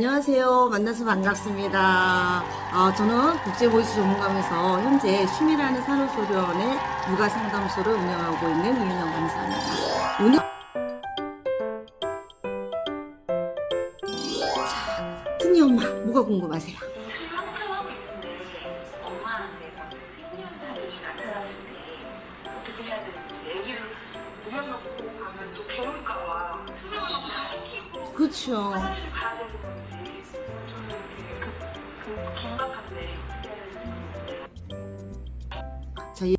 안녕하세요. 만나서 반갑습니다. 아, 저는 국제보이스 전문가면서 현재 취미라는 산후조리원의 육아상담소를 운영하고 있는 이윤영 강사입니다. 오늘 자, 튼이 엄마 뭐가 궁금하세요? 그렇죠. 자, 예,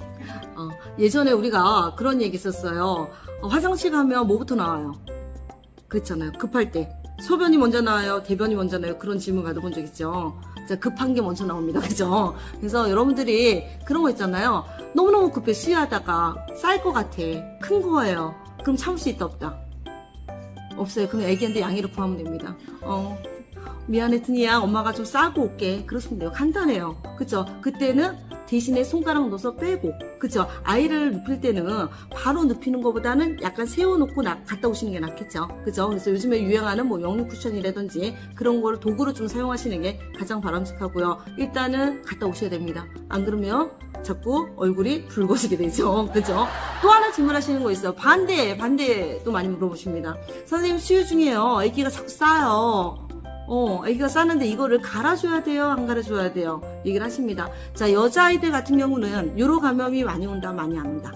어, 예전에 우리가 그런 얘기 있었어요. 어, 화장실 가면 뭐부터 나와요? 그랬잖아요. 급할 때. 소변이 먼저 나와요? 대변이 먼저 나와요? 그런 질문 받아본 적 있죠? 자, 급한 게 먼저 나옵니다. 그죠? 그래서 여러분들이 그런 거 있잖아요. 너무너무 급해. 수유하다가 쌀 것 같아. 큰 거예요. 그럼 참을 수 있다, 없다? 없어요. 그럼 애기한테 양해를 구하면 됩니다. 어, 미안해, 트니야. 엄마가 좀 싸고 올게. 돼요. 간단해요. 그쵸? 그때는 대신에 손가락 넣어서 빼고. 그쵸? 아이를 눕힐 때는 바로 눕히는 것보다는 약간 세워놓고 나, 갔다 오시는 게 낫겠죠? 그죠? 그래서 요즘에 유행하는 뭐 영유 쿠션이라든지 그런 걸 도구로 좀 사용하시는 게 가장 바람직하고요. 일단은 갔다 오셔야 됩니다. 안 그러면 자꾸 얼굴이 붉어지게 되죠. 그죠? 또 하나 질문하시는 거 있어요. 반대, 반대도 많이 물어보십니다. 선생님 수유 중이에요. 아기가 자꾸 싸요. 어, 아기가 싸는데 이거를 갈아줘야 돼요? 안 갈아줘야 돼요? 얘기를 하십니다. 자, 여자아이들 같은 경우는 요로 감염이 많이 온다, 많이 안 온다.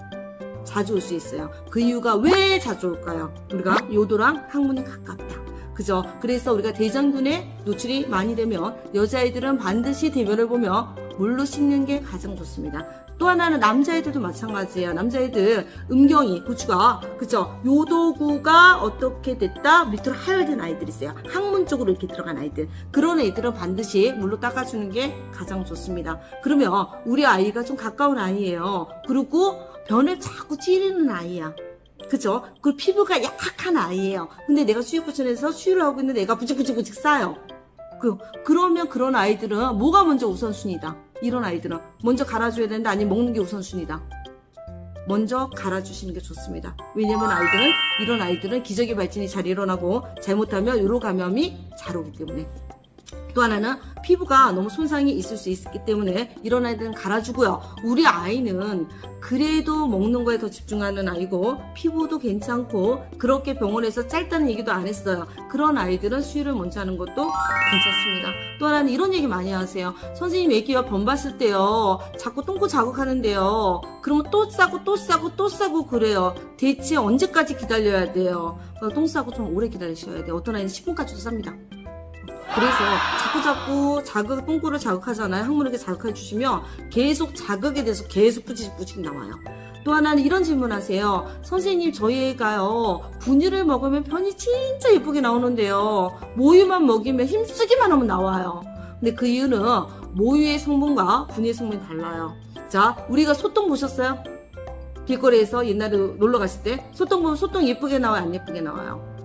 자주 올 수 있어요. 그 이유가 왜 자주 올까요? 우리가 요도랑 항문이 가깝다. 그죠? 그래서 우리가 대장균에 노출이 많이 되면 여자아이들은 반드시 대변을 보며 물로 씻는 게 가장 좋습니다. 또 하나는 남자애들도 마찬가지예요. 남자애들 음경이 고추가 그죠? 요도구가 어떻게 됐다 밑으로 하열된 아이들 있어요. 항문 쪽으로 이렇게 들어간 아이들 그런 애들은 반드시 물로 닦아주는 게 가장 좋습니다. 그러면 우리 아이가 좀 가까운 아이예요. 그리고 변을 자꾸 찌르는 아이야. 그죠? 그 피부가 약한 아이예요. 근데 내가 수유쿠션에서 수유를 하고 있는데 애가 부직부직부직 싸요. 그, 그러면 그런 아이들은 뭐가 먼저 우선순위다. 이런 아이들은 먼저 갈아줘야 되는데 아니면 먹는 게 우선순위다. 먼저 갈아주시는 게 좋습니다. 왜냐면 아이들은 이런 아이들은 기저귀 발진이 잘 일어나고 잘못하면 요로 감염이 잘 오기 때문에 또 하나는 피부가 너무 손상이 있을 수 있기 때문에 이런 아이들은 갈아주고요. 우리 아이는 그래도 먹는 거에 더 집중하는 아이고 피부도 괜찮고 그렇게 병원에서 짧다는 얘기도 안 했어요. 그런 아이들은 수유를 먼저 하는 것도 괜찮습니다. 또 하나는 이런 얘기 많이 하세요. 선생님 애기가 변 봤을 때요. 자꾸 똥꼬 자극하는데요. 그러면 또 싸고 또 싸고 또 싸고 그래요. 대체 언제까지 기다려야 돼요? 어, 똥 싸고 좀 오래 기다리셔야 돼요. 어떤 아이는 10분까지도 쌉니다. 그래서 자꾸 자꾸 자극 똥꼬를 자극하잖아요. 항문을 자극해 주시면 계속 자극에 대해서 계속 뿌직뿌직 나와요. 또 하나는 이런 질문 하세요. 선생님 저희 애가요 분유를 먹으면 편이 진짜 예쁘게 나오는데요. 모유만 먹이면 힘쓰기만 하면 나와요. 근데 그 이유는 모유의 성분과 분유의 성분이 달라요. 자 우리가 소똥 보셨어요? 길거리에서 옛날에 놀러 갔을 때 소똥 보면 소똥 예쁘게 나와요 안 예쁘게 나와요?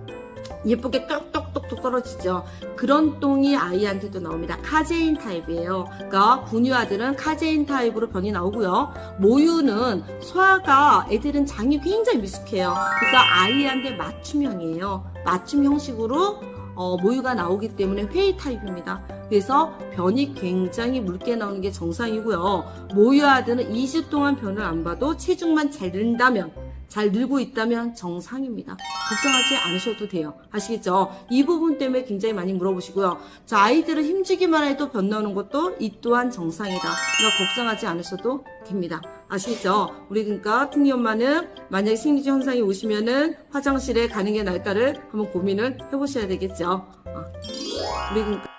예쁘게 똑똑똑똑 떨어지죠. 그런 똥이 아이한테도 나옵니다. 카제인 타입이에요. 그러니까 분유아들은 카제인 타입으로 변이 나오고요. 모유는 소화가 애들은 장이 굉장히 미숙해요. 그래서 아이한테 맞춤형이에요. 맞춤 형식으로 어, 모유가 나오기 때문에 회의 타입입니다. 그래서 변이 굉장히 묽게 나오는 게 정상이고요. 모유아들은 2주 동안 변을 안 봐도 체중만 잘 는다면 잘 늘고 있다면 정상입니다. 걱정하지 않으셔도 돼요. 아시겠죠? 이 부분 때문에 굉장히 많이 물어보시고요. 자, 아이들은 힘주기만 해도 변 나오는 것도 이 또한 정상이다. 그러니까 걱정하지 않으셔도 됩니다. 아시겠죠? 우리 그러니까 특니 엄마는 만약에 생리주 현상이 오시면은 화장실에 가는 게 나을까를 한번 고민을 해보셔야 되겠죠. 어. 우리 그러니까